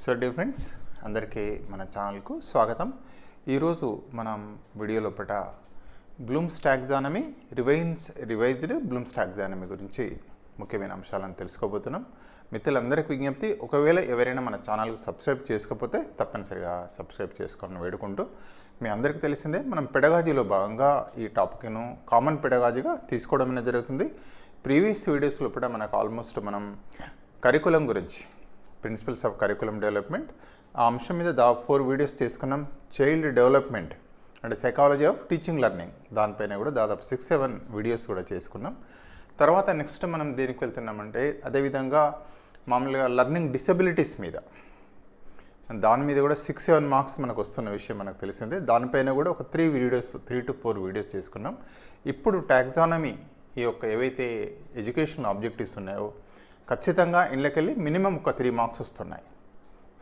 So D friends అందరికీ మన ఛానల్కు స్వాగతం. ఈరోజు మనం వీడియో లోపల బ్లూమ్స్ టాక్సానమీ రివైన్స్ రివైజ్డ్ బ్లూమ్స్ టాక్సానమీ గురించి ముఖ్యమైన అంశాలను తెలుసుకోబోతున్నాం. మిత్రులందరికీ విజ్ఞప్తి ఒకవేళ ఎవరైనా మన ఛానల్కి సబ్స్క్రైబ్ చేసుకోకపోతే తప్పనిసరిగా సబ్స్క్రైబ్ చేసుకోవాలని వేడుకుంటూ మీ అందరికీ తెలిసిందే మనం పెడగాజీలో భాగంగా ఈ టాపిక్ను కామన్ పెడగాజీగా తీసుకోవడం అనేది జరుగుతుంది. ప్రీవియస్ వీడియోస్ లోపల మనకు ఆల్మోస్ట్ మనం కరికులం గురించి ప్రిన్సిపల్స్ ఆఫ్ కరికులం డెవలప్మెంట్ ఆ అంశం మీద దా ఫోర్ వీడియోస్ చేసుకున్నాం. చైల్డ్ డెవలప్మెంట్ అంటే సైకాలజీ ఆఫ్ టీచింగ్ లెర్నింగ్ దానిపైన కూడా దాదాపు సిక్స్ సెవెన్ వీడియోస్ కూడా చేసుకున్నాం. తర్వాత నెక్స్ట్ మనం దేనికి వెళ్తున్నామంటే అదేవిధంగా మామూలుగా లెర్నింగ్ డిసబిలిటీస్ మీద. దాని మీద కూడా సిక్స్ సెవెన్ మార్క్స్ మనకు వస్తున్న విషయం మనకు తెలిసిందే. దానిపైన కూడా ఒక three videos three to four videos చేసుకున్నాం. ఇప్పుడు టాక్సానమీ ఈ యొక్క ఏవైతే ఎడ్యుకేషన్ ఆబ్జెక్టివ్స్ ఉన్నాయో ఖచ్చితంగా ఇళ్ళకెళ్ళి మినిమం ఒక త్రీ మార్క్స్ వస్తున్నాయి.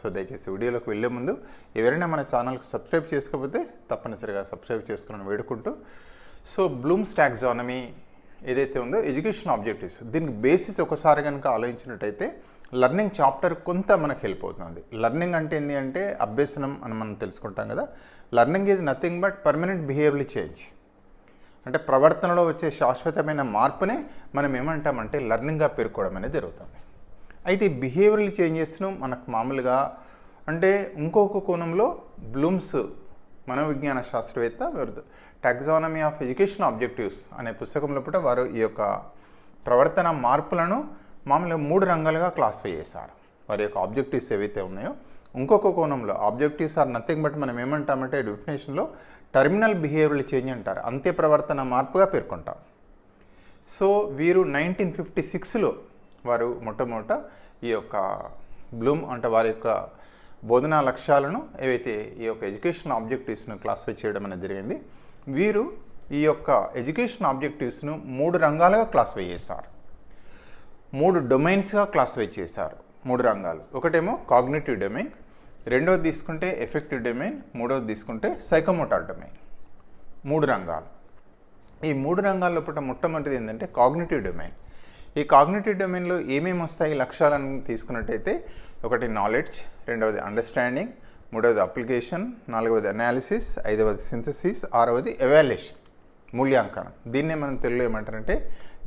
సో దయచేసి వీడియోలోకి వెళ్ళే ముందు ఎవరైనా మన ఛానల్కి సబ్స్క్రైబ్ చేసుకోకపోతే తప్పనిసరిగా సబ్స్క్రైబ్ చేసుకుని వేడుకుంటూ సో బ్లూమ్స్ టాక్సానమీ ఏదైతే ఉందో ఎడ్యుకేషన్ ఆబ్జెక్టివ్స్ దీనికి బేసిస్ ఒకసారి కనుక ఆలోచించినట్టయితే లర్నింగ్ చాప్టర్ కొంత మనకు హెల్ప్ అవుతుంది. లర్నింగ్ అంటే ఏంటి అంటే అభ్యసనం అని మనం తెలుసుకుంటాం కదా. Learning is nothing but permanent behaviourally change. అంటే ప్రవర్తనలో వచ్చే శాశ్వతమైన మార్పునే మనం ఏమంటామంటే లర్నింగ్గా పేర్కోవడం అనేది జరుగుతుంది. అయితే బిహేవియర్లు బిహేవియరల్ చేంజెస్ను మనకు మామూలుగా అంటే ఇంకొక కోణంలో బ్లూమ్స్ మనోవిజ్ఞాన శాస్త్రవేత్త టాక్సానమీ ఆఫ్ ఎడ్యుకేషన్ ఆబ్జెక్టివ్స్ అనే పుస్తకంలో కూడా వారు ఈ యొక్క ప్రవర్తన మార్పులను మామూలుగా మూడు రంగాలుగా క్లాసిఫై చేశారు. వారి యొక్క ఆబ్జెక్టివ్స్ ఏవైతే ఉన్నాయో ఇంకొక కోణంలో ఆబ్జెక్టివ్స్ ఆర్ నథింగ్ బట్ మనం ఏమంటామంటే డెఫినేషన్లో టర్మినల్ బిహేవియరల్ చేంజ్ అంటారు. అంతే ప్రవర్తన మార్పుగా పేర్కొంటాం. సో వీరు నైన్టీన్ ఫిఫ్టీ సిక్స్లో వారు మొట్టమొదట ఈ యొక్క బ్లూమ్ అంటే వారి యొక్క బోధనా లక్ష్యాలను ఏవైతే ఈ యొక్క ఎడ్యుకేషన్ ఆబ్జెక్టివ్స్ను క్లాసిఫై చేయడం అనేది జరిగింది వీరు ఈ యొక్క ఎడ్యుకేషన్ ఆబ్జెక్టివ్స్ను మూడు రంగాలుగా క్లాసిఫై చేశారు. మూడు డొమైన్స్గా క్లాసిఫై చేశారు మూడు రంగాలు. ఒకటేమో కాగ్నేటివ్ డొమైన్ రెండవది తీసుకుంటే ఎఫెక్టివ్ డొమైన్ మూడవది తీసుకుంటే సైకోమోటార్ డొమైన్. మూడు రంగాలు. ఈ మూడు రంగాల్లో పుట్ట మొట్టమొదటిది ఏంటంటే కాగ్నేటివ్ డొమైన్. ఈ కాగ్నేటివ్ డొమైన్లో ఏమేమి వస్తాయి లక్ష్యాలను తీసుకున్నట్టయితే ఒకటి నాలెడ్జ్ రెండవది అండర్స్టాండింగ్ మూడవది అప్లికేషన్ నాలుగవది అనాలిసిస్ ఐదవది సింథసిస్ ఆరవది ఎవాల్యుయేషన్ మూల్యాంకనం. దీన్నే మనం తెలుగు ఏమంటారంటే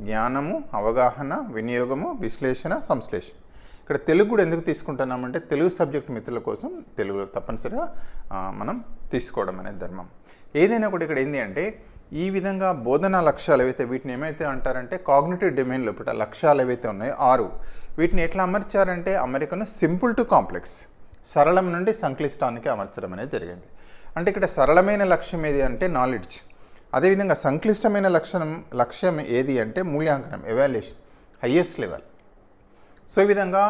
జ్ఞానము అవగాహన వినియోగము విశ్లేషణ సంశ్లేషణ. ఇక్కడ తెలుగు కూడా ఎందుకు తీసుకుంటున్నామంటే తెలుగు సబ్జెక్ట్ మిత్రుల కోసం తెలుగులో తప్పనిసరిగా మనం తీసుకోవడం అనే ధర్మం. ఏదైనా కూడా ఇక్కడ ఏంటి అంటే ఈ విధంగా బోధనా లక్ష్యాలు ఏవైతే వీటిని ఏమైతే అంటారంటే కాగ్నేటివ్ డొమైన్ లోపల లక్ష్యాలు ఏవైతే ఉన్నాయో ఆరు వీటిని ఎట్లా అమర్చారంటే అమెరికను సింపుల్ టు కాంప్లెక్స్ సరళం నుండి సంక్లిష్టానికి అమర్చడం అనేది జరిగింది. అంటే ఇక్కడ సరళమైన లక్ష్యం ఏది అంటే నాలెడ్జ్ అదేవిధంగా సంక్లిష్టమైన లక్షణం లక్ష్యం ఏది అంటే మూల్యాంకనం ఎవాల్యుయేషన్ హయ్యెస్ట్ లెవెల్ సో ఈ విధంగా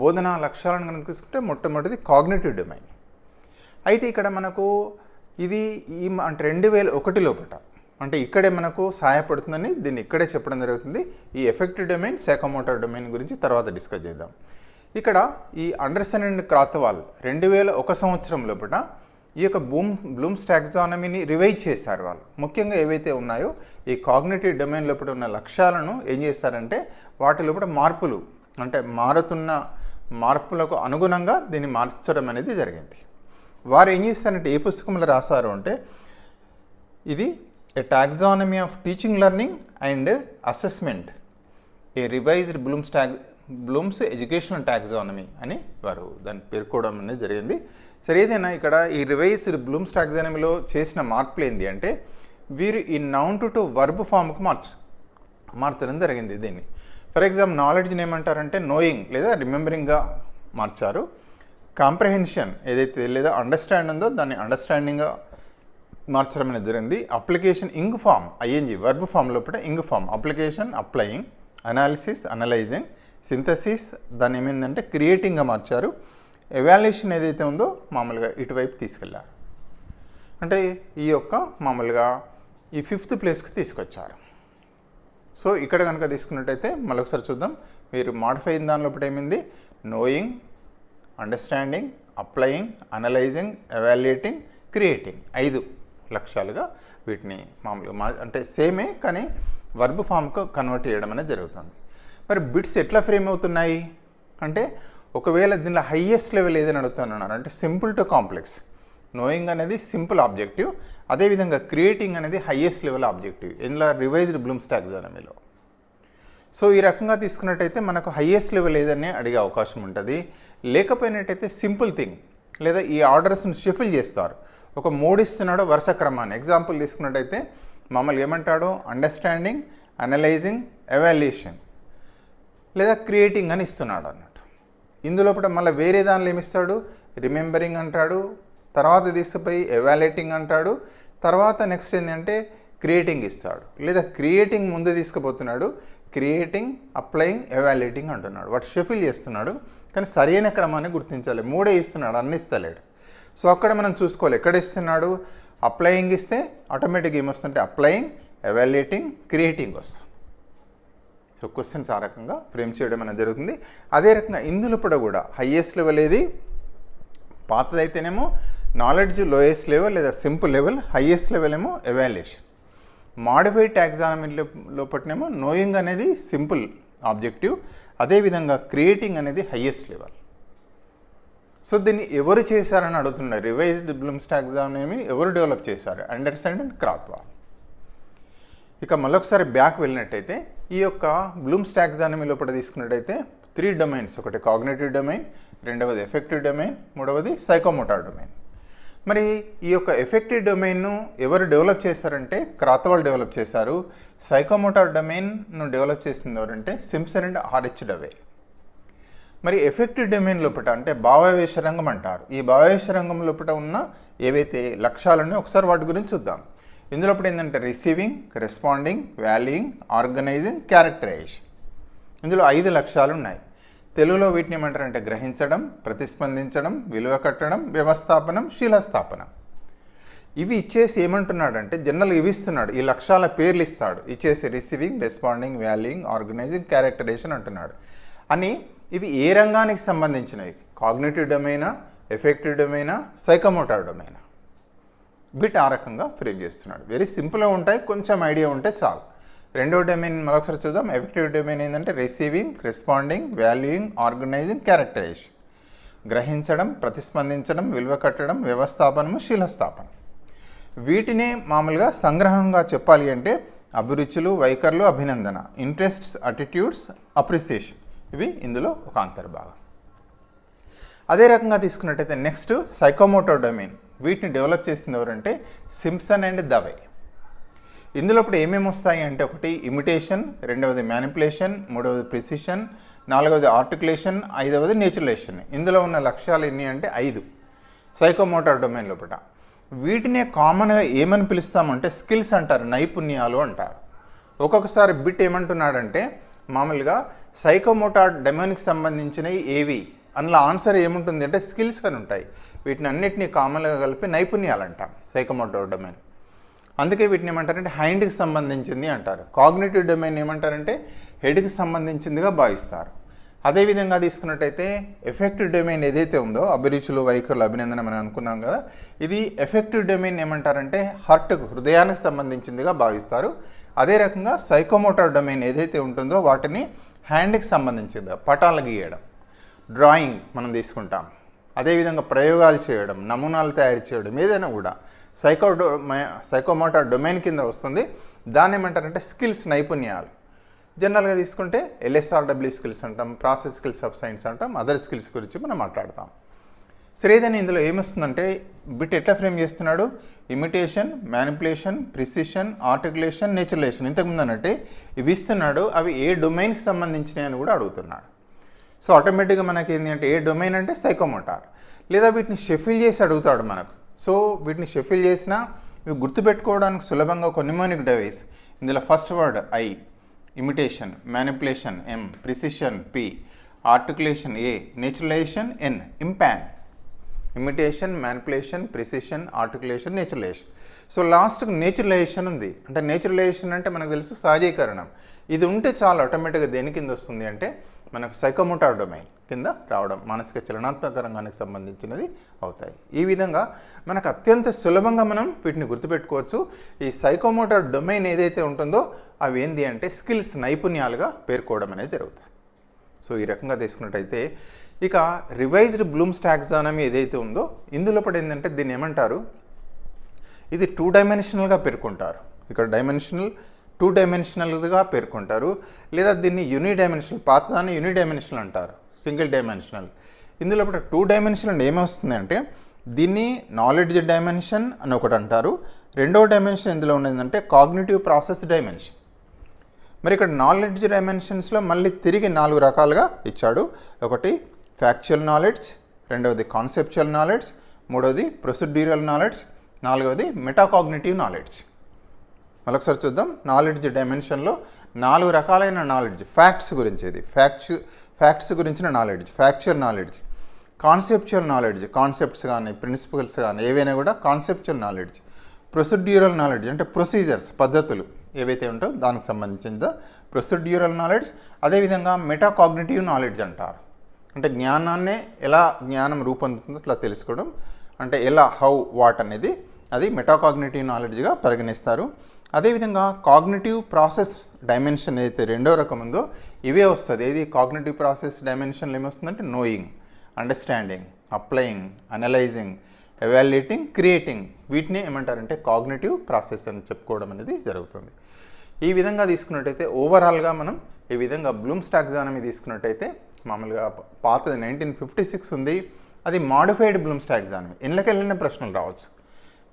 బోధన లక్ష్యాలను కనుక తీసుకుంటే మొట్టమొదటిది కాగ్నేటివ్ డొమైన్. అయితే ఇక్కడ మనకు ఇది ఈ అంటే రెండు వేల ఒకటి లోపల అంటే ఇక్కడే మనకు సహాయపడుతుందని దీన్ని ఇక్కడే చెప్పడం జరుగుతుంది. ఈ ఎఫెక్టివ్ డొమైన్ సేకమోటర్ డొమైన్ గురించి తర్వాత డిస్కస్ చేద్దాం. ఇక్కడ ఈ అండర్సన్ అండ్ క్రాత్వాల్ రెండు వేల ఒక సంవత్సరం లోపల ఈ యొక్క బూమ్ బ్లూమ్స్ టాక్సానమీని రివైజ్ చేశారు వాళ్ళు. ముఖ్యంగా ఏవైతే ఉన్నాయో ఈ కాగ్నేటివ్ డొమైన్ లోపల ఉన్న లక్ష్యాలను ఏం చేస్తారంటే వాటి లోపల మార్పులు అంటే మారుతున్న మార్పులకు అనుగుణంగా దీన్ని మార్చడం అనేది జరిగింది. వారు ఏం చేస్తారంటే ఏ పుస్తకంలో రాశారు అంటే ఇది a taxonomy of teaching learning and assessment a revised Bloom's tag Bloom's educational taxonomy అని వారు దాన్ని పేర్కోవడం అనేది జరిగింది. సరే ఏదైనా ఇక్కడ ఈ రివైజ్డ్ బ్లూమ్స్ టాక్సానమీలో చేసిన మార్పులు ఏంటి అంటే వీరు ఈ నౌన్ టు టు వర్బ్ ఫామ్కు మార్చ మార్చడం జరిగింది దీన్ని. ఫర్ ఎగ్జాంపుల్ నాలెడ్జ్ని ఏమంటారంటే నోయింగ్ లేదా రిమెంబరింగ్గా మార్చారు. కాంప్రహెన్షన్ ఏదైతే లేదా అండర్స్టాండ్ ఉందో దాన్ని అండర్స్టాండింగ్గా మార్చడం అనేది జరిగింది. Application ing form I N G verb form లోపల ing form application applying analysis analysing synthesis దాన్ని ఏమైందంటే క్రియేటింగ్గా మార్చారు. ఎవాల్యుయేషన్ ఏదైతే ఉందో మామూలుగా ఇటువైపు తీసుకెళ్ళారు. అంటే ఈ యొక్క మామూలుగా ఈ ఫిఫ్త్ ప్లేస్కి తీసుకొచ్చారు. సో ఇక్కడ కనుక తీసుకున్నట్టయితే మళ్ళొకసారి చూద్దాం. మీరు మాడిఫై అయిన దాని లోపల ఏమైంది? Knowing understanding applying analysing evaluating creating ఐదు లక్ష్యాలుగా వీటిని మామూలుగా మా అంటే సేమే కానీ వర్బ్ ఫామ్కు కన్వర్ట్ చేయడం అనేది జరుగుతుంది. మరి బిట్స్ ఎట్లా ఫ్రేమ్ అవుతున్నాయి? అంటే ఒకవేళ దీనిలో హయ్యెస్ట్ లెవెల్ ఏదైనా అడుగుతానన్నారు అంటే సింపుల్ టు కాంప్లెక్స్ నోయింగ్ అనేది సింపుల్ ఆబ్జెక్టివ్ అదేవిధంగా క్రియేటింగ్ అనేది హయ్యెస్ట్ లెవెల్ ఆబ్జెక్టివ్ ఇందులో రివైజ్డ్ బ్లూమ్స్ టాక్సానమీలో సో ఈ రకంగా తీసుకున్నట్టయితే మనకు హయ్యెస్ట్ లెవెల్ ఏదని అడిగే అవకాశం ఉంటుంది. లేకపోయినట్టయితే సింపుల్ థింగ్ లేదా ఈ ఆర్డర్స్ని షిఫిల్ చేస్తారు. ఒక మూడు ఇస్తున్నాడు వరుస క్రమాన్ని. ఎగ్జాంపుల్ తీసుకున్నట్టయితే మమ్మల్ని ఏమంటాడు? అండర్స్టాండింగ్ అనలైజింగ్ ఎవాల్యుయేషన్ లేదా క్రియేటింగ్ అని ఇస్తున్నాడు అన్నట్టు. ఇందులోపల మళ్ళీ వేరే దానిలో ఏమిస్తాడు రిమెంబరింగ్ అంటాడు తర్వాత తీసుకుపోయి ఎవాల్యుయేటింగ్ అంటాడు. తర్వాత నెక్స్ట్ ఏంటంటే క్రియేటింగ్ ఇస్తాడు. లేదా క్రియేటింగ్ ముందు తీసుకుపోతున్నాడు. క్రియేటింగ్ అప్లయింగ్ ఎవాల్యుయేటింగ్ అంటున్నాడు. వాటి షెఫిల్ చేస్తున్నాడు. కానీ సరైన క్రమాన్ని గుర్తించాలి మూడే ఇస్తున్నాడు. అన్ని ఇస్తలేడు. సో అక్కడ మనం చూసుకోవాలి. ఎక్కడ ఇస్తున్నాడు? అప్లయింగ్ ఇస్తే ఆటోమేటిక్ ఏమొస్తుంటే అప్లయింగ్ ఎవాల్యుయేటింగ్ క్రియేటింగ్ వస్తుంది. సో క్వశ్చన్స్ ఆ రకంగా ఫ్రేమ్ చేయడం అనేది జరుగుతుంది. అదే రకంగా ఇందులో కూడా హయ్యెస్ట్ లెవెల్ ఏది? పాతదైతేనేమో నాలెడ్జ్ లోయెస్ట్ లెవెల్ లేదా సింపుల్ లెవెల్ హయ్యెస్ట్ లెవెల్ ఏమో ఎవాల్యుయేషన్ మాడిఫైడ్ టాక్సానమీ లోపట్నేమో నోయింగ్ అనేది సింపుల్ ఆబ్జెక్టివ్ అదేవిధంగా క్రియేటింగ్ అనేది హయ్యెస్ట్ లెవెల్ సో దీన్ని ఎవరు చేశారని అడుగుతున్నారు రివైజ్డ్ బ్లూమ్స్ టాక్సానమీ ఎవరు డెవలప్ చేశారు? అండర్స్టాండ్ అండ్ క్రాత్వాల్ ఇక మళ్ళొకసారి బ్యాక్ వెళ్ళినట్టయితే ఈ యొక్క బ్లూమ్స్ టాక్సానమీ లోపల తీసుకున్నట్టయితే త్రీ డొమైన్స్ ఒకటి కాగ్నేటివ్ డొమైన్ రెండవది ఎఫెక్టివ్ డొమైన్ మూడవది సైకోమోటార్ డొమైన్ మరి ఈ యొక్క ఎఫెక్టివ్ డొమైన్ను ఎవరు డెవలప్ చేశారంటే క్రాతవాల్ డెవలప్ చేశారు. సైకోమోటార్ డొమైన్ను డెవలప్ చేసింది ఎవరంటే సిమ్సన్ అండ్ ఆర్హెచ్ డవే మరి ఎఫెక్టివ్ డొమైన్ లోపల అంటే భావావేశ రంగం అంటారు. ఈ భావావేశ రంగం లోపల ఉన్న ఏవైతే లక్ష్యాలను ఒకసారి వాటి గురించి చూద్దాం. ఇందులో ఏంటంటే receiving responding valuing organising characterise. ఇందులో ఐదు లక్ష్యాలు ఉన్నాయి తెలుగులో వీటిని ఏమంటారంటే గ్రహించడం ప్రతిస్పందించడం విలువ కట్టడం వ్యవస్థాపనం శీలస్థాపనం. ఇవి ఇచ్చేసి ఏమంటున్నాడంటే జనరల్ ఇవి ఇస్తున్నాడు ఈ లక్ష్యాల పేర్లు ఇస్తాడు. ఇచ్చేసి receiving responding valuing organising characterisation అంటున్నాడు. అని ఇవి ఏ రంగానికి సంబంధించినవి? కాగ్నేటివ్ డొమైనా ఎఫెక్టివ్ డొమైనా సైకమోటార్ డొమైనా? బిట్ ఆ రకంగా ఫ్రేమ్ చేస్తున్నాడు. వెరీ సింపుల్గా ఉంటాయి కొంచెం ఐడియా ఉంటే చాలు. రెండో డొమైన్ మరొకసారి చూద్దాం. ఎఫెక్టివ్ డొమైన్ ఏంటంటే receiving responding valuing organising characterisation. గ్రహించడం ప్రతిస్పందించడం విలువ కట్టడం వ్యవస్థాపనము శీలస్థాపనం. వీటినే మామూలుగా సంగ్రహంగా చెప్పాలి అంటే అభిరుచులు వైఖరులు అభినందన ఇంట్రెస్ట్స్ అటిట్యూడ్స్ అప్రిసియేషన్ ఇవి ఇందులో ఒక అంతర్భాగం. అదే రకంగా తీసుకున్నట్టయితే నెక్స్ట్ సైకోమోటో డొమైన్ వీటిని డెవలప్ చేసింది ఎవరంటే సింప్సన్ అండ్ దవే ఇందులో ఏమేమి వస్తాయి అంటే ఒకటి ఇమిటేషన్ రెండవది మ్యానిపులేషన్ మూడవది ప్రిసిషన్ నాలుగవది ఆర్టికులేషన్ ఐదవది నేచురలేషన్ ఇందులో ఉన్న లక్ష్యాలు ఎన్ని అంటే ఐదు. సైకోమోటార్ డొమైన్ లోపల వీటినే కామన్గా ఏమని పిలుస్తామంటే స్కిల్స్ అంటారు నైపుణ్యాలు అంటారు. ఒక్కొక్కసారి బిట్ ఏమంటున్నాడంటే మామూలుగా సైకోమోటార్ డొమైన్కి సంబంధించినవి ఏవి? అందులో ఆన్సర్ ఏముంటుంది అంటే స్కిల్స్ అని ఉంటాయి. వీటిని అన్నిటినీ కామన్గా కలిపి నైపుణ్యాలు అంటాం సైకోమోటార్ డొమైన్. అందుకే వీటిని ఏమంటారంటే హైండ్కి సంబంధించింది అంటారు. కాగ్నేటివ్ డొమైన్ ఏమంటారంటే హెడ్కి సంబంధించిందిగా భావిస్తారు. అదేవిధంగా తీసుకున్నట్టయితే ఎఫెక్టివ్ డొమైన్ ఏదైతే ఉందో అభిరుచులు వైఖరులు అభినందన మనం అనుకున్నాం కదా ఇది ఎఫెక్టివ్ డొమైన్ ఏమంటారంటే హార్ట్కు హృదయానికి సంబంధించిందిగా భావిస్తారు. అదే రకంగా సైకోమోటార్ డొమైన్ ఏదైతే ఉంటుందో వాటిని హ్యాండ్కి సంబంధించిందిగా పటాలు గీయడం డ్రాయింగ్ మనం తీసుకుంటాం. అదేవిధంగా ప్రయోగాలు చేయడం నమూనాలు తయారు చేయడం ఏదైనా కూడా సైకో సైకోమోటార్ డొమైన్ కింద వస్తుంది. దాన్ని ఏమంటారంటే స్కిల్స్ నైపుణ్యాలు. జనరల్గా తీసుకుంటే ఎల్ఎస్ఆర్డబ్ల్యూ స్కిల్స్ అంటాం ప్రాసెస్ స్కిల్స్ ఆఫ్ సైన్స్ అంటాం అదర్ స్కిల్స్ గురించి మనం మాట్లాడతాం. శ్రీధని ఇందులో ఏమొస్తుందంటే బిట్ ఎట్లా ఫ్రేమ్ చేస్తున్నాడు? Imitation manipulation precision articulation naturalisation ఇంతకుముందు అన్నట్టే ఇవి ఇస్తున్నాడు అవి ఏ డొమైన్కి సంబంధించినవి అని కూడా అడుగుతున్నాడు. సో ఆటోమేటిక్గా మనకి ఏంటి అంటే ఏ డొమైన్ అంటే సైకోమోటార్. లేదా వీటిని షెఫిల్ చేసి అడుగుతాడు మనకు. సో వీటిని షెఫిల్ చేసినా ఇవి గుర్తుపెట్టుకోవడానికి సులభంగా కొన్ని మోనిక్ డివైస్ ఇందులో first word I imitation manipulation M precision P articulation A naturalisation N IMPAN imitation manipulation precision articulation naturalisation so లాస్ట్కి నేచురలైజేషన్ ఉంది. అంటే నేచురలైజేషన్ అంటే మనకు తెలుసు సహజీకరణం. ఇది ఉంటే చాలా ఆటోమేటిక్గా దేని కింద వస్తుంది అంటే మనకు సైకోమోటార్ డొమైన్ కింద రావడం మానసిక చలనాత్మక రంగానికి సంబంధించినది అవుతాయి. ఈ విధంగా మనకు అత్యంత సులభంగా మనం వీటిని గుర్తుపెట్టుకోవచ్చు. ఈ సైకోమోటార్ డొమైన్ ఏదైతే ఉంటుందో అవి ఏంటి అంటే స్కిల్స్ నైపుణ్యాలుగా పేర్కోవడం అనేది జరుగుతుంది. సో ఈ రకంగా తీసుకున్నట్టయితే ఇక రివైజ్డ్ బ్లూమ్స్ టాక్సానమీ ఏదైతే ఉందో ఇందులో పడేందంటే దీన్ని ఏమంటారు? ఇది టూ డైమెన్షనల్గా పేర్కొంటారు. ఇక్కడ డైమెన్షనల్ టూ డైమెన్షనల్గా పేర్కొంటారు. లేదా దీన్ని యూనిడైమెన్షనల్ పాతదాన్ని యూనిడైమెన్షనల్ అంటారు. Single dimensional. ఇందులో ఇప్పుడు టూ డైమెన్షనల్ ఏమొస్తుంది అంటే దీన్ని నాలెడ్జ్ డైమెన్షన్ అని ఒకటి అంటారు. రెండో డైమెన్షన్ ఇందులో ఉన్నదంటే కాగ్నిటివ్ ప్రాసెస్ డైమెన్షన్. మరి ఇక్కడ నాలెడ్జ్ డైమెన్షన్స్లో మళ్ళీ తిరిగి నాలుగు రకాలుగా ఇచ్చాడు. ఒకటి ఫ్యాక్చువల్ నాలెడ్జ్. రెండవది కాన్సెప్చువల్ నాలెడ్జ్. మూడవది ప్రొసీడ్యూరల్ నాలెడ్జ్. నాలుగవది మెటాకాగ్నిటివ్ నాలెడ్జ్. మరొకసారి చూద్దాం. నాలెడ్జ్ డైమెన్షన్లో నాలుగు రకాలైన నాలెడ్జ్. ఫ్యాక్ట్స్ గురించి ఇది ఫ్యాక్చు ఫ్యాక్ట్స్ గురించిన knowledge. Factual knowledge. Conceptual knowledge. Concepts కానీ ప్రిన్సిపల్స్ కానీ ఏవైనా కూడా కాన్సెప్చువల్ నాలెడ్జ్. ప్రొసీడ్యూరల్ నాలెడ్జ్ అంటే ప్రొసీజర్స్ పద్ధతులు ఏవైతే ఉంటాయో దానికి సంబంధించిన ప్రొసీడ్యూరల్ నాలెడ్జ్. అదేవిధంగా మెటాకాగ్నిటివ్ నాలెడ్జ్ అంటారు. అంటే జ్ఞానాన్నే ఎలా జ్ఞానం రూపొందుతుందో అట్లా తెలుసుకోవడం. అంటే ఎలా హౌ వాట్ అనేది అది మెటాకాగ్నిటివ్ నాలెడ్జ్గా పరిగణిస్తారు. అదేవిధంగా కాగ్నిటివ్ ప్రాసెస్ డైమెన్షన్ అయితే రెండో రకం ఉందో ఇవే వస్తుంది. ఏది? కాగ్నిటివ్ ప్రాసెస్ డైమెన్షన్లో ఏమొస్తుందంటే knowing understanding applying analysing evaluating creating వీటిని ఏమంటారంటే కాగ్నిటివ్ ప్రాసెస్ అని చెప్పుకోవడం అనేది జరుగుతుంది. ఈ విధంగా తీసుకున్నట్టయితే ఓవరాల్గా మనం ఈ విధంగా బ్లూమ్స్ టాక్సానమీ తీసుకున్నట్టయితే మామూలుగా పాతది నైన్టీన్ ఫిఫ్టీ సిక్స్ ఉంది. అది మాడిఫైడ్ బ్లూమ్స్ టాక్సానమీ ఇళ్ళకెళ్ళిన ప్రశ్నలు రావచ్చు.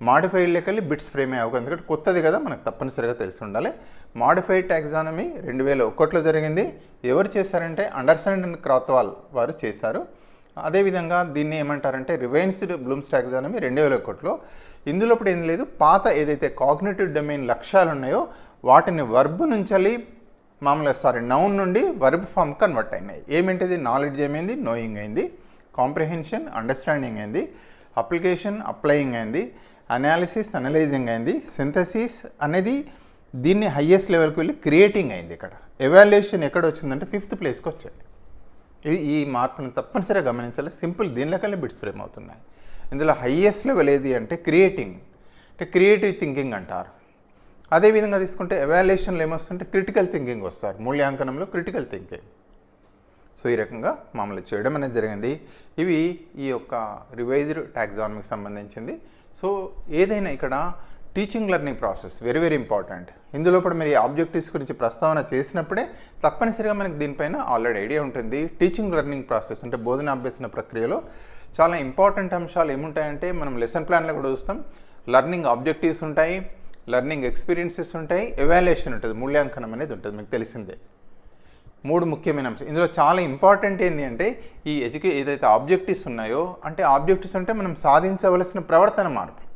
మాడిఫైడ్లోకి వెళ్ళి బిట్స్ ఫ్రేమ్ అయ్యావు ఎందుకంటే కొత్తది కదా మనకు తప్పనిసరిగా తెలిసి ఉండాలి. మాడిఫైడ్ టాక్సానమీ రెండు వేల ఒకటిలో జరిగింది. ఎవరు చేశారంటే అండర్స్టాండ్ అండ్ క్రాత్వాల్ వారు చేశారు. అదేవిధంగా దీన్ని ఏమంటారంటే రివైన్స్డ్ బ్లూమ్స్ టాక్సానమీ రెండు వేల ఒకటిలో. ఇందులో ఇప్పుడు ఏం లేదు పాత ఏదైతే కాగ్నేటివ్ డొమైన్ లక్ష్యాలు ఉన్నాయో వాటిని వర్బ్ నుంచి మామూలుగా సారీ నౌన్ నుండి వర్బ్ ఫామ్ కన్వర్ట్ అయినాయి. ఏమిటిది? నాలెడ్జ్ ఏమైంది? నోయింగ్ అయింది. కాంప్రిహెన్షన్ అండర్స్టాండింగ్ అయింది. అప్లికేషన్ అప్లయింగ్ అయింది. అనాలిసిస్ అనలైజింగ్ అయింది. సింథసిస్ అనేది దీన్ని హయ్యెస్ట్ లెవెల్కి వెళ్ళి క్రియేటింగ్ అయింది ఇక్కడ. ఎవాల్యుయేషన్ ఎక్కడ వచ్చిందంటే ఫిఫ్త్ ప్లేస్కి వచ్చింది. ఇది ఈ మార్పును తప్పనిసరిగా గమనించాలి. సింపుల్ దీనిలోకెళ్ళి బిట్స్ ఫ్రేమ్ అవుతున్నాయి. ఇందులో హయ్యెస్ట్ లెవెల్ ఏది అంటే క్రియేటింగ్ అంటే క్రియేటివ్ థింకింగ్ అంటారు. అదేవిధంగా తీసుకుంటే ఎవాల్యుయేషన్లో ఏమొస్తుంటే క్రిటికల్ థింకింగ్ వస్తారు. మూల్యాంకనంలో క్రిటికల్ థింకింగ్ సో ఈ రకంగా మామూలు చేయడం అనేది జరిగింది. ఇవి ఈ యొక్క రివైజ్డ్ టాక్సానమీకి సంబంధించింది. సో ఏదైనా ఇక్కడ teaching learning process very very important ఇందులో కూడా మీరు ఆబ్జెక్టివ్స్ గురించి ప్రస్తావన చేసినప్పుడే తప్పనిసరిగా మనకి దీనిపైన ఆల్రెడీ ఐడియా ఉంటుంది. టీచింగ్ లెర్నింగ్ ప్రాసెస్ అంటే బోధన అభ్యసన ప్రక్రియలో చాలా ఇంపార్టెంట్ అంశాలు ఏముంటాయంటే మనం లెసన్ ప్లాన్లో కూడా చూస్తాం. లెర్నింగ్ ఆబ్జెక్టివ్స్ ఉంటాయి. లెర్నింగ్ ఎక్స్పీరియన్సెస్ ఉంటాయి. ఎవాల్యుయేషన్ ఉంటుంది. మూల్యాంకనం అనేది ఉంటుంది. మీకు తెలిసిందే. మూడు ముఖ్యమైన అంశం ఇందులో చాలా ఇంపార్టెంట్ ఏంటి అంటే ఈ ఎడ్యుకే ఏదైతే ఆబ్జెక్టివ్స్ ఉన్నాయో అంటే ఆబ్జెక్టివ్స్ అంటే మనం సాధించవలసిన ప్రవర్తన మార్పు.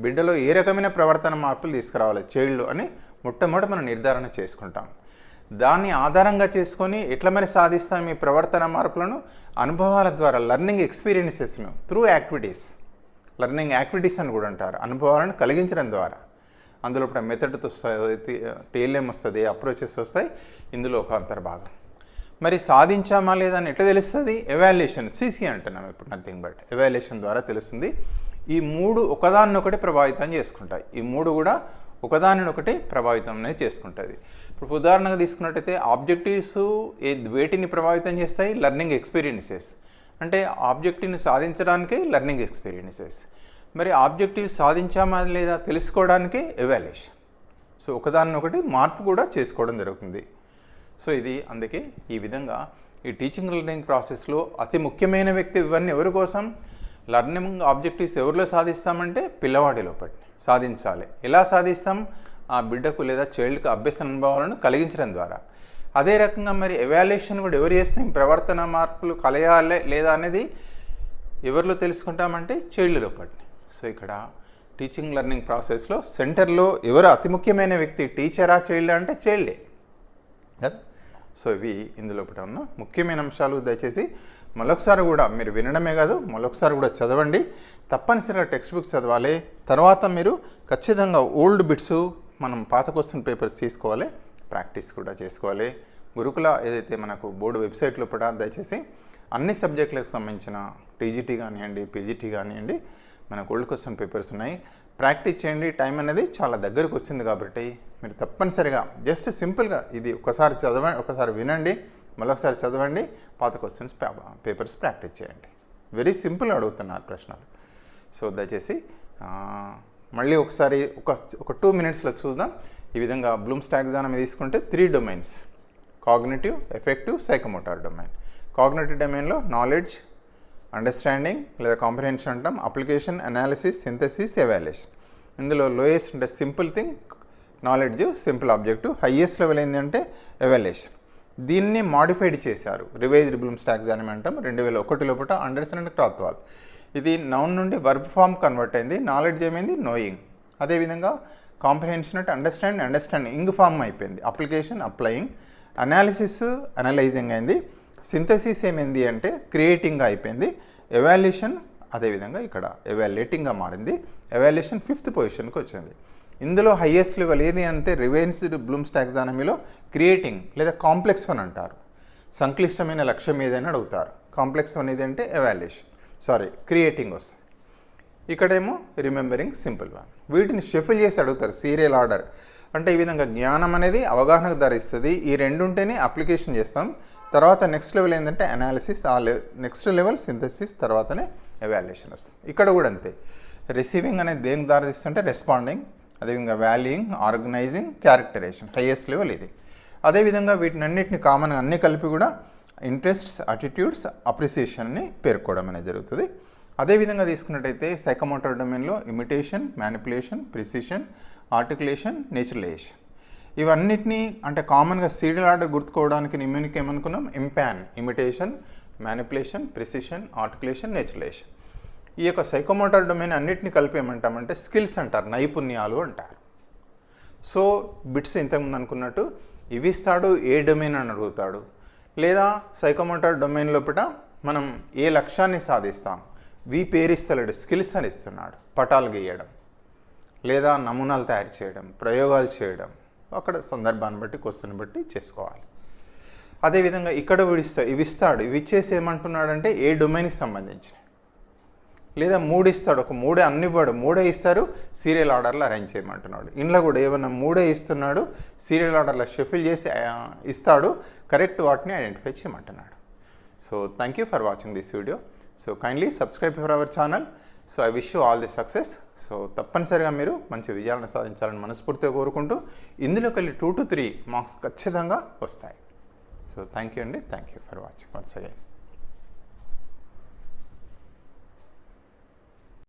బిడ్డలో ఏ రకమైన ప్రవర్తన మార్పులు తీసుకురావాలి? చైల్డ్లో అని మొట్టమొదటి మనం నిర్ధారణ చేసుకుంటాం. దాన్ని ఆధారంగా చేసుకొని ఎట్లా మరి సాధిస్తాం ఈ ప్రవర్తన మార్పులను? అనుభవాల ద్వారా లెర్నింగ్ మేము త్రూ యాక్టివిటీస్. లెర్నింగ్ యాక్టివిటీస్ అని కూడా అంటారు. అనుభవాలను కలిగించడం ద్వారా. అందులో ఇప్పుడు మెథడ్తో వస్తుంది టీఎల్ఎం వస్తుంది అప్రోచెస్ వస్తాయి. ఇందులో ఒక అంతర్భాగం. మరి సాధించామా లేదా అని ఎట్లా తెలుస్తుంది? ఎవాల్యుయేషన్ సీసీ అంటున్నాం ఇప్పుడు నథింగ్ బట్ ఎవాల్యుయేషన్ ద్వారా తెలుస్తుంది. ఈ మూడు ఒకదాన్నొకటి ప్రభావితం చేసుకుంటాయి. ఈ మూడు కూడా ఒకదానినొకటి ప్రభావితం అనేది చేసుకుంటుంది. ఇప్పుడు ఉదాహరణగా తీసుకున్నట్టయితే ఆబ్జెక్టివ్స్ ఏ వేటిని ప్రభావితం చేస్తాయి? లెర్నింగ్ ఎక్స్పీరియన్సెస్ అంటే ఆబ్జెక్టివ్ని సాధించడానికి లెర్నింగ్ ఎక్స్పీరియన్సెస్ మరి ఆబ్జెక్టివ్ సాధించామా లేదా తెలుసుకోవడానికి ఎవాల్యుయేషన్ సో ఒకదాన్నొకటి మార్పు కూడా చేసుకోవడం జరుగుతుంది. సో ఇది అందుకే ఈ విధంగా ఈ టీచింగ్ లెర్నింగ్ ప్రాసెస్లో అతి ముఖ్యమైన వ్యక్తి ఇవన్నీ ఎవరి కోసం? లర్నింగ్ ఆబ్జెక్టివ్స్ ఎవరిలో సాధిస్తామంటే పిల్లవాడి లోపటి సాధించాలి. ఎలా సాధిస్తాం? ఆ బిడ్డకు లేదా చైల్డ్కు అభ్యసన అనుభవాలను కలిగించడం ద్వారా. అదే రకంగా మరి ఎవాల్యుయేషన్ కూడా ఎవరు చేస్తాం ప్రవర్తన మార్పులు కలయాలే లేదా అనేది ఎవరిలో తెలుసుకుంటామంటే చైల్డ్ లోపటి సో ఇక్కడ టీచింగ్ లెర్నింగ్ ప్రాసెస్లో సెంటర్లో ఎవరు అతి ముఖ్యమైన వ్యక్తి టీచరా చైల్డ్ అంటే చైల్డే కదా? సో ఇవి ఇందులో ఒకటి ఉన్న. ముఖ్యమైన అంశాలు దయచేసి మరొకసారి కూడా మీరు వినడమే కాదు మరొకసారి కూడా చదవండి. తప్పనిసరిగా టెక్స్ట్ బుక్ చదవాలి. తర్వాత మీరు ఖచ్చితంగా ఓల్డ్ బిట్స్ మనం పాత క్వశ్చన్ పేపర్స్ తీసుకోవాలి. ప్రాక్టీస్ కూడా చేసుకోవాలి. గురుకుల ఏదైతే మనకు బోర్డు వెబ్సైట్లో కూడా దయచేసి అన్ని సబ్జెక్టులకు సంబంధించిన టీజీటీ కానివ్వండి పీజీటీ కానివ్వండి మన ఓల్డ్ క్వశ్చన్ పేపర్స్ ఉన్నాయి. ప్రాక్టీస్ చేయండి. టైం అనేది చాలా దగ్గరకు వచ్చింది కాబట్టి మీరు తప్పనిసరిగా జస్ట్ సింపుల్గా ఇది ఒకసారి చదవండి ఒకసారి వినండి. మళ్ళొకసారి చదవండి. పాత క్వశ్చన్స్ పేపర్స్ ప్రాక్టీస్ చేయండి. వెరీ సింపుల్ అడుగుతున్నారు ప్రశ్నలు. సో దయచేసి మళ్ళీ ఒకసారి ఒక ఒక టూ మినిట్స్లో చూద్దాం. ఈ విధంగా బ్లూమ్స్ మీద తీసుకుంటే three domains cognitive affective psychomotor domain cognitive డొమైన్లో నాలెడ్జ్ అండర్స్టాండింగ్ లేదా కాంప్రిహెన్షన్ అంటాం. అప్లికేషన్ అనాలిసిస్ సింథసిస్ ఎవాల్యుయేషన్ ఇందులో లోయెస్ట్ అంటే simple thing knowledge simple objective highest level ఏంటంటే ఎవాల్యుయేషన్ దీన్ని మాడిఫైడ్ చేశారు. రివైజ్డ్ బ్లూమ్స్ అని అంటాం. రెండు వేల ఒకటి లోపల అండర్స్టాండ్ అండ్ క్రాత్వాల్ ఇది నౌన్ నుండి వర్బ్ ఫామ్ కన్వర్ట్ అయింది. నాలెడ్జ్ ఏమైంది? నోయింగ్ అదేవిధంగా కాంప్రిహెన్షన్ అంటే అండర్స్టాండ్ అండర్స్టాండింగ్ ఇంగ్ ఫామ్ అయిపోయింది. అప్లికేషన్ అప్లయింగ్ అనాలిసిస్ అనలైజింగ్ అయింది. సింథసిస్ ఏమైంది అంటే క్రియేటింగ్ అయిపోయింది. ఎవాల్యుయేషన్ అదేవిధంగా ఇక్కడ ఎవాల్యుయేటింగ్గా మారింది. ఎవాల్యుయేషన్ ఫిఫ్త్ పొజిషన్కి వచ్చింది. ఇందులో హయ్యెస్ట్ లెవెల్ ఏది అంటే రివెన్స్డ్ బ్లూమ్స్ టాక్సానమీలో క్రియేటింగ్ లేదా కాంప్లెక్స్ వన్ అంటారు. సంక్లిష్టమైన లక్ష్యం ఏదైనా అడుగుతారు. కాంప్లెక్స్ వన్ ఏదంటే ఎవాల్యుయేషన్ సారీ క్రియేటింగ్ వస్తుంది. ఇక్కడేమో రిమెంబరింగ్ సింపుల్ వన్ వీటిని షెఫిల్ చేసి అడుగుతారు సీరియల్ ఆర్డర్ అంటే ఈ విధంగా జ్ఞానం అనేది అవగాహనకు ధరిస్తుంది ఈ రెండు ఉంటేనే అప్లికేషన్ చేస్తాం. తర్వాత నెక్స్ట్ లెవెల్ ఏంటంటే అనాలిసిస్ ఆ నెక్స్ట్ లెవెల్ సింథసిస్ తర్వాతనే ఎవాల్యుయేషన్ వస్తుంది. ఇక్కడ కూడా అంతే. రిసీవింగ్ అనేది దేనికి దారితీస్తుంటే రెస్పాండింగ్ అదేవిధంగా valuing organising characterisation highest level ఇది. అదేవిధంగా వీటిని అన్నిటిని కామన్ అన్ని కలిపి కూడా ఇంట్రెస్ట్స్ అటిట్యూడ్స్ అప్రిసియేషన్ని పేర్కోవడం అనేది జరుగుతుంది. అదేవిధంగా తీసుకున్నట్టయితే సైకమోటర్ డొమైన్లో imitation manipulation precision articulation naturalisation ఇవన్నిటినీ అంటే కామన్గా సీరియల్ ఆర్డర్ గుర్తుకోవడానికి ఇమ్యూనిక్ ఏమనుకున్నాం? IMPAN imitation manipulation precision articulation naturalisation ఈ యొక్క సైకోమోటర్ డొమైన్ అన్నిటిని కలిపి ఏమంటామంటే స్కిల్స్ అంటారు నైపుణ్యాలు అంటారు. సో బిట్స్ ఇంతకుముందు అనుకున్నట్టు ఇవి ఇస్తాడు ఏ డొమైన్ అని అడుగుతాడు. లేదా సైకోమోటర్ డొమైన్ లోపల మనం ఏ లక్ష్యాన్ని సాధిస్తాం? వి పేరిస్తలేడు స్కిల్స్ అని ఇస్తున్నాడు పటాలు గీయడం. లేదా నమూనాలు తయారు చేయడం ప్రయోగాలు చేయడం. అక్కడ సందర్భాన్ని బట్టి క్వశ్చన్ బట్టి చేసుకోవాలి. అదేవిధంగా ఇక్కడ విడిస్తా ఇవి ఇస్తాడు. ఇవి ఇచ్చేసి ఏమంటున్నాడంటే ఏ డొమైన్కి సంబంధించిన లేదా మూడు ఇస్తాడు. ఒక మూడే అన్ని ఇవ్వడు మూడే ఇస్తారు సీరియల్ ఆర్డర్లో అరేంజ్ చేయమంటున్నాడు. ఇంట్లో కూడా ఏమన్నా మూడే ఇస్తున్నాడు సీరియల్ ఆర్డర్లో షెఫిల్ చేసి ఇస్తాడు కరెక్ట్ వాటిని ఐడెంటిఫై చేయమంటున్నాడు. So thank you for watching this video. So kindly subscribe for our channel. So I wish you all the success so తప్పనిసరిగా మీరు మంచి విజయాలను సాధించాలని మనస్ఫూర్తిగా కోరుకుంటూ ఇందులోకి వెళ్ళి టూ టు త్రీ మార్క్స్ ఖచ్చితంగా వస్తాయి. సో థ్యాంక్ యూ అండి. Thank you for watching once again